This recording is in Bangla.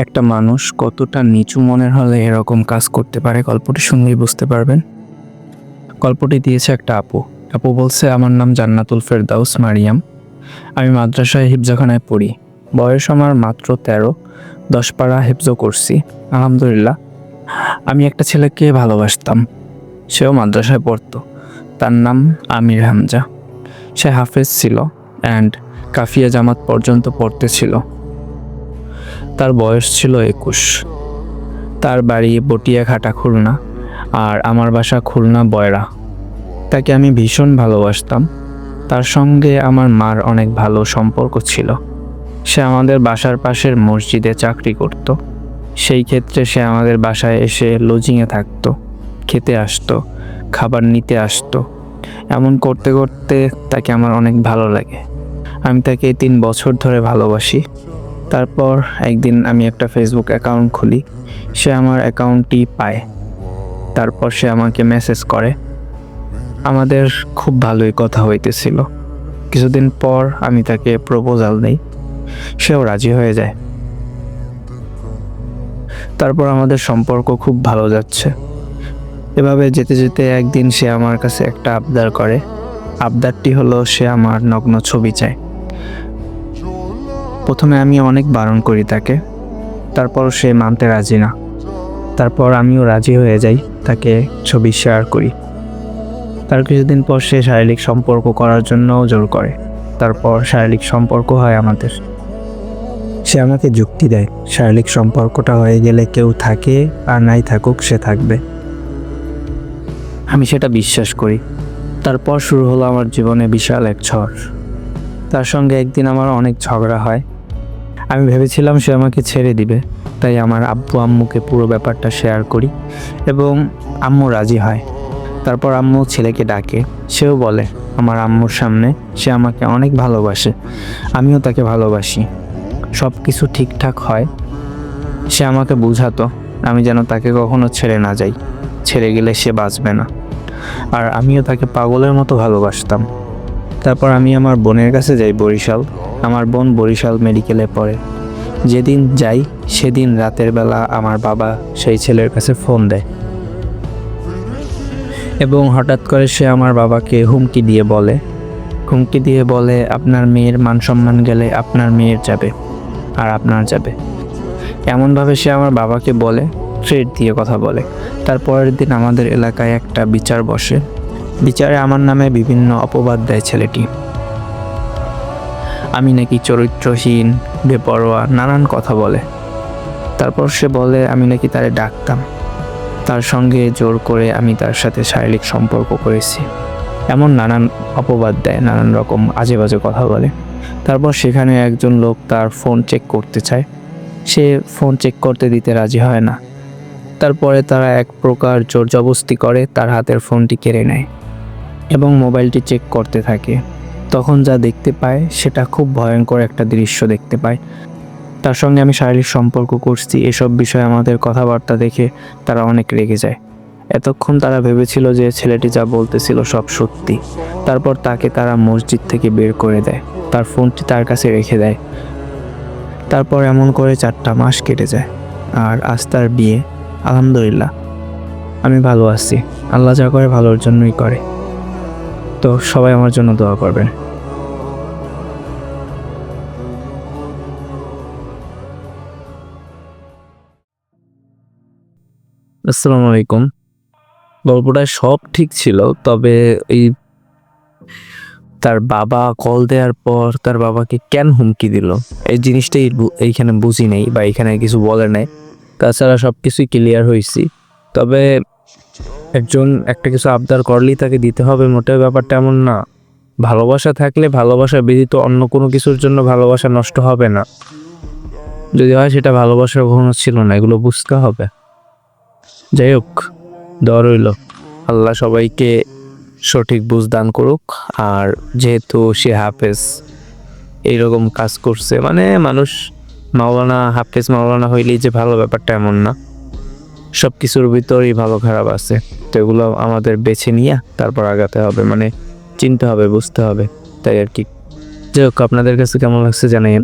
একটা মানুষ কতটা নিচু মনের হলে এরকম কাজ করতে পারে, গল্পটি শুনলেই বুঝতে পারবেন। গল্পটি দিয়েছে একটা আপু। আপু বলছে, আমার নাম জান্নাতুল ফেরদাউস মারিয়াম। আমি মাদ্রাসায় হিফজাখানায় পড়ি। বয়স আমার মাত্র তেরো। দশ পাড়া হেফজো করছি। আলহামদুলিল্লাহ। আমি একটা ছেলেকে ভালোবাসতাম। সেও মাদ্রাসায় পড়তো। তার নাম আমির হামজা। সে হাফেজ ছিল অ্যান্ড কাফিয়া জামাত পর্যন্ত পড়তেছিল তার বয়স ছিল একুশ। তার বাড়ি বটিয়া ঘাটা খুলনা, আর আমার বাসা খুলনা, বয়রা। তাকে আমি ভীষণ ভালোবাসতাম। তার সঙ্গে আমার মার অনেক ভালো সম্পর্ক ছিল। সে আমাদের বাসার পাশের মসজিদে চাকরি করত। সেই ক্ষেত্রে সে আমাদের বাসায় এসে লজিংয়ে থাকতো, খেতে আসতো, খাবার নিতে আসতো। এমন করতে করতে তাকে আমার অনেক ভালো লাগে। আমি তাকে তিন বছর ধরে ভালোবাসি। তারপর একদিন আমি একটা ফেসবুক অ্যাকাউন্ট খুলি। সে আমার অ্যাকাউন্টটি পায়। তারপর সে আমাকে মেসেজ করে। আমাদের খুব ভালোই কথা হইতেছিল। কিছুদিন পর আমি তাকে প্রপোজাল দিই। সেও রাজি হয়ে যায়। তারপর আমাদের সম্পর্ক খুব ভালো যাচ্ছে। এভাবে যেতে যেতে একদিন সে আমার কাছে একটা আবদার করে। আবদারটি হলো সে আমার নগ্ন ছবি চায়। প্রথমে আমি অনেক বারণ করি তাকে। তারপর সে মানতে রাজি না। তারপর আমিও রাজি হয়ে যাই তাকে ছবি শেয়ার করি। তার কিছুদিন পর সে শারীরিক সম্পর্ক করার জন্যও জোর করে। তারপর শারীরিক সম্পর্ক হয় আমাদের। সে আমাকে যুক্তি দেয়, শারীরিক সম্পর্কটা হয়ে গেলে কেউ থাকে আর নাই থাকুক, সে থাকবে। আমি সেটা বিশ্বাস করি। তারপর শুরু হলো আমার জীবনে বিশাল এক ঝড়। তার সঙ্গে একদিন আমার অনেক ঝগড়া হয়। আমি ভেবেছিলাম সে আমাকে ছেড়ে দিবে, তাই আমার আব্বু আম্মুকে পুরো ব্যাপারটা শেয়ার করি এবং আম্মু রাজি হয়। তারপর আম্মু ছেলেকে ডাকে, সেও বলে, আমার আম্মুর সামনে সে আমাকে অনেক ভালোবাসে, আমিও তাকে ভালোবাসি। সব কিছু ঠিকঠাক হয়। সে আমাকে বুঝাতো, আমি যেন তাকে কখনো ছেড়ে না যাই, ছেড়ে গেলে সে বাঁচবে না। আর আমিও তাকে পাগলের মতো ভালোবাসতাম। তারপর আমি আমার বোনের কাছে যাই বরিশাল। আমার বোন বরিশাল মেডিকেলে পড়ে। যেদিন যাই, সেদিন রাতের বেলা আমার বাবা সেই ছেলের কাছে ফোন দেয়। এবং হঠাৎ করে সে আমার বাবাকে হুমকি দিয়ে বলে। হুমকি দিয়ে বলে, আপনার মেয়ের মান সম্মান গেলে আপনার মেয়ের যাবে আর আপনার যাবে। এমনভাবে সে আমার বাবাকে বলে থ্রেড দিয়ে কথা বলে। তারপরের দিন আমাদের এলাকায় একটা বিচার বসে। বিচারে আমার নামে বিভিন্ন অপবাদ দেয় ছেলেটি। আমি নাকি চরিত্রহীন, বেপরোয়া, নানান কথা বলে। তারপর সে বলে, আমি নাকি তারে ডাকতাম। তার সঙ্গে জোর করে আমি তার সাথে শারীরিক সম্পর্ক করেছি। এমন নানান অপবাদ দেয়, নানান রকম আজে বাজে কথা বলে। তারপর সেখানে একজন লোক তার ফোন চেক করতে চায়। সে ফোন চেক করতে দিতে রাজি হয় না। তারপরে তারা এক প্রকার জোর জবস্তি করে, তার হাতের ফোনটি কেড়ে নেয়। এবং মোবাইলটি চেক করতে থাকে। তখন যা দেখতে পায়, সেটা খুব ভয়ঙ্কর একটা দৃশ্য দেখতে পায়। তার সঙ্গে আমি শারীরিক সম্পর্ক করছি, এসব বিষয়ে আমাদের কথাবার্তা দেখে তারা অনেক রেগে যায়। এতক্ষণ তারা ভেবেছিল যে ছেলেটি যা বলতেছিল সব সত্যি। তারপর তাকে তারা মসজিদ থেকে বের করে দেয়। তার ফোনটি তার কাছে রেখে দেয়। তারপর এমন করে চারটা মাস কেটে যায়। আর আজ তার বিয়ে। আলহামদুলিল্লাহ। আমি ভালো আছি। আল্লাহ যা করে ভালোর জন্যই করে। তো সবাই আমার জন্য দোয়া করবেন। আসসালামু আলাইকুম। গল্পটা সব ঠিক ছিল, তবে এই তার বাবা কল দেওয়ার পর তার বাবাকে কেন হুমকি দিল? এই জিনিসটাই এইখানে বুঝি নেই বা এখানে কিছু বলে নাই। তাছাড়া সব কিছুই ক্লিয়ার হয়েছি তবে একজন একটা কিছু আবদার করলেই তাকে দিতে হবে, মোটেও ব্যাপারটা এমন না। ভালোবাসা থাকলে ভালোবাসা ব্যতীত অন্য কোনো কিছুর জন্য ভালোবাসা নষ্ট হবে না। যদি হয় সেটা ভালোবাসার কখনো ছিল না, এগুলো বুঝতে হবে। যাই হোক দর রইল। আল্লাহ সবাইকে সঠিক বুঝ দান করুক, আর যেহেতু সে হাফেজ, এইরকম কাজ করছে মানে মানুষ মাওলানা, হাফেজ মাওলানা হইলেই যে ভালো ব্যাপারটা এমন না। সব কিছুর ভিতরেই ভালো খারাপ আছে। তো এগুলো আমাদের বেছে নিয়ে তারপর আগাতে হবে মানে চিনতে হবে, বুঝতে হবে। তাই আর কি। যাই হোক, আপনাদের কাছে কেমন লাগছে জানাইন